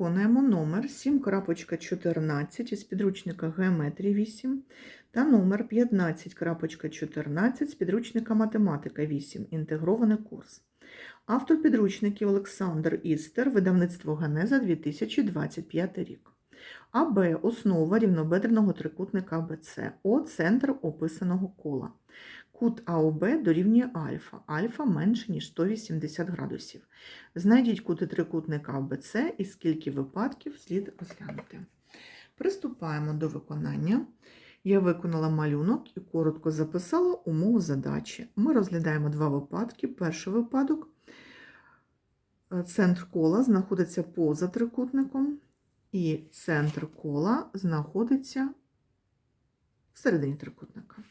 Виконуємо номер 7.14 із підручника Геометрії 8 та номер 15.14 з підручника Математика 8. Інтегрований курс. Автор підручників Олександр Істер, видавництво Ганеза 2025 рік. АБ – основа рівнобедреного трикутника АБЦ. О – центр описаного кола. Кут АОБ дорівнює альфа. Альфа менше, ніж 180 градусів. Знайдіть кути трикутника АБЦ і скільки випадків слід розглянути. Приступаємо до виконання. Я виконала малюнок і коротко записала умову задачі. Ми розглядаємо два випадки. Перший випадок – центр кола знаходиться поза трикутником, і центр кола знаходиться всередині трикутника.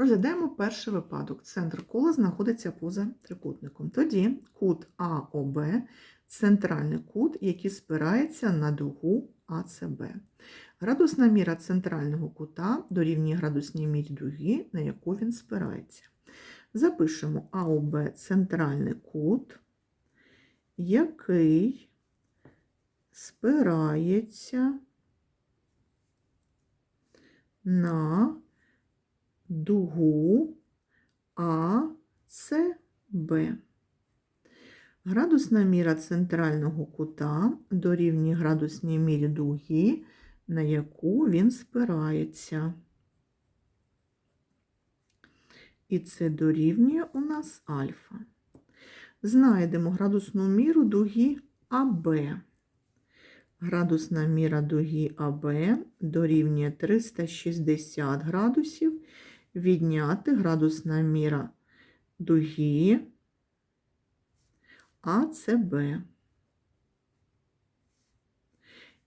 Розглядаємо перший випадок. Центр кола знаходиться поза трикутником. Тоді кут АОБ центральний кут, який спирається на дугу АЦБ. Градусна міра центрального кута дорівнює градусній мірі дуги, на яку він спирається. Запишемо АОБ центральний кут, який спирається на дугу АЦБ. Градусна міра центрального кута дорівнює градусній мірі дуги, на яку він спирається. І це дорівнює у нас альфа. Знайдемо градусну міру дуги АБ. Градусна міра дуги АБ дорівнює 360 градусів відняти градусна міра дуги АЦБ.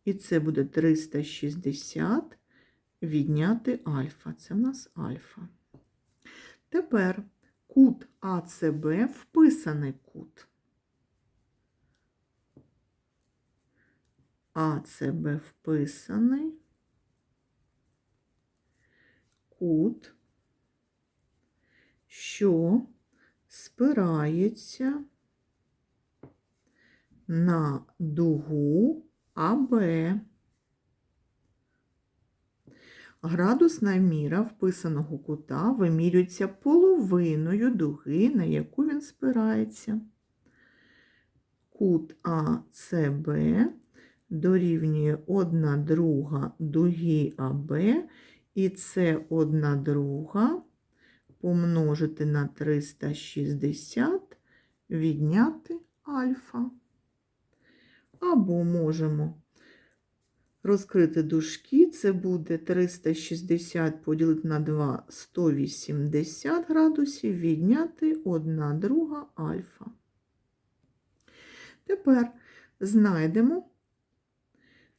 І це буде 360 відняти альфа. Це в нас альфа. Тепер кут АЦБ вписаний кут. АЦБ вписаний кут, що спирається на дугу АБ. Градусна міра вписаного кута вимірюється половиною дуги, на яку він спирається. Кут АЦБ дорівнює 1 друга дуги АБ, і це 1 друга помножити на 360, відняти альфа. Або можемо розкрити дужки, це буде 360 поділити на 2 180 градусів, відняти 1 друга альфа. Тепер знайдемо,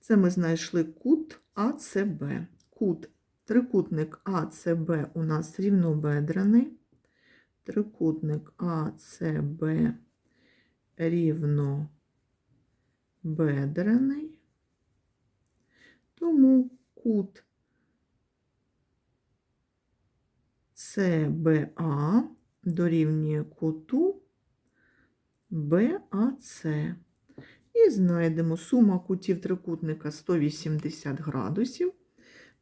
це ми знайшли кут АЦБ. Кут трикутник АЦБ у нас рівнобедрений. Трикутник АЦБ рівнобедрений. Тому кут ЦБА дорівнює куту БАЦ. І знайдемо сума кутів трикутника 180 градусів.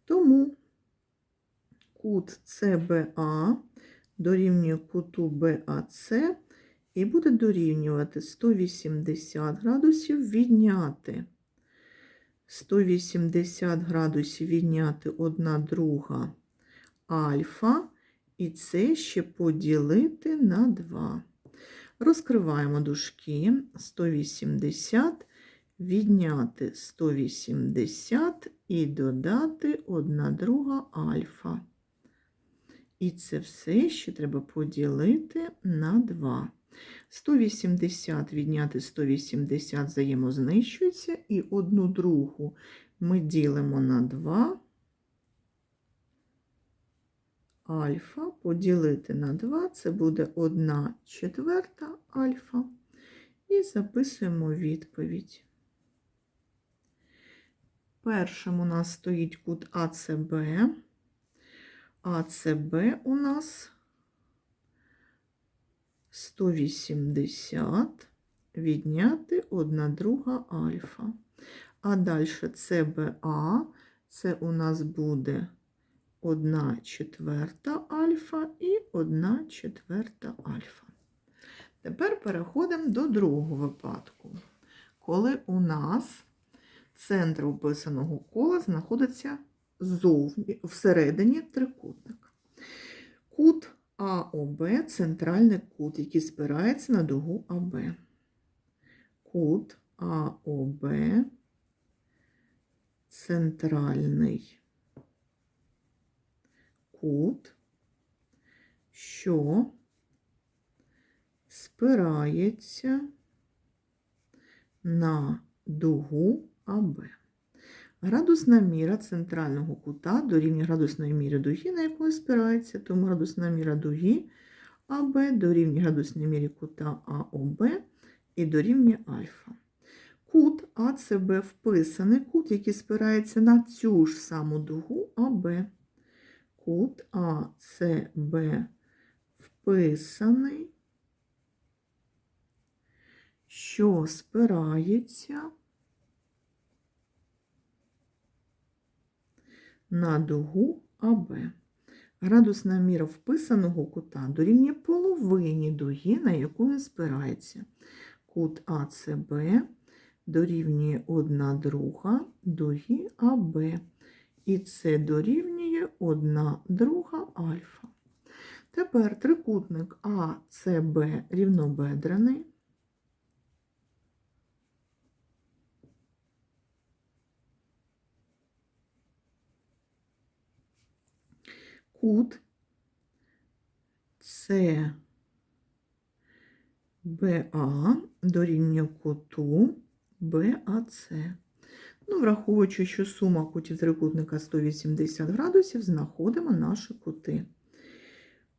Тому кут ЦБА дорівнює куту БАЦ і буде дорівнювати 180 градусів відняти. 180 градусів відняти 1 друга альфа, і це ще поділити на 2. Розкриваємо дужки 180, відняти 180 і додати 1 друга альфа. І це все ще треба поділити на 2. 180 відняти 180 взаємознищується, і одну другу ми ділимо на 2. Альфа поділити на 2, це буде 1 четверта альфа. І записуємо відповідь. Першим у нас стоїть кут АЦБ. АЦБ у нас 180 відняти 1 друга альфа. А далі ЦБА, це у нас буде 1 четверта альфа і 1 четверта альфа. Тепер переходимо до другого випадку, коли у нас центр описаного кола знаходиться зовні, всередині трикутника. Кут АОБ центральний кут, який спирається на дугу АБ. Кут АОБ центральний кут, що спирається на дугу АБ. Градусна міра центрального кута дорівнює градусної міри дуги, на яку спирається, тому градусна міра дуги АБ дорівнює градусній мірі кута АОБ і дорівнює альфа. Кут АЦБ вписаний кут, який спирається на цю ж саму дугу АБ. Кут АЦБ вписаний, що спирається на дугу АБ. Градусна міра вписаного кута дорівнює половині дуги, на яку він спирається. Кут АЦБ дорівнює 1 друга дуги АБ. І це дорівнює 1 друга альфа. Тепер трикутник АЦБ рівнобедрений. Кут СБА дорівнює куту БАЦ. Ну, враховуючи, що сума кутів трикутника 180 градусів, знаходимо наші кути.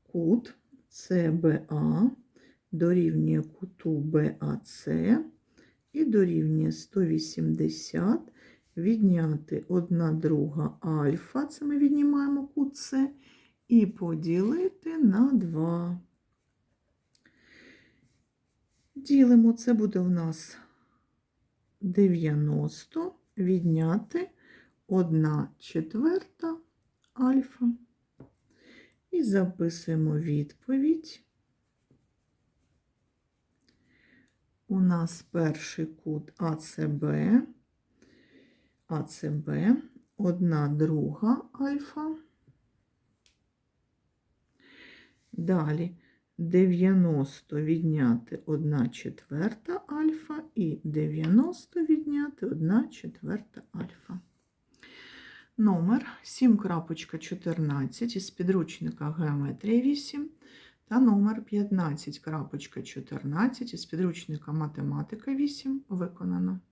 Кут СБА дорівнює куту БАЦ і дорівнює 180 відняти 1 друга альфа, це ми віднімаємо кут С, і поділити на 2. Ділимо, це буде у нас 90 відняти 1 четверта альфа. І записуємо відповідь. У нас перший кут АЦБ, АЦБ, 1 друга альфа. Далі 90 відняти 1 четверта альфа і 90 відняти 1 четверта альфа. Номер 7.14 із підручника Геометрія 8 та номер 15.14 із підручника Математика 8 виконано.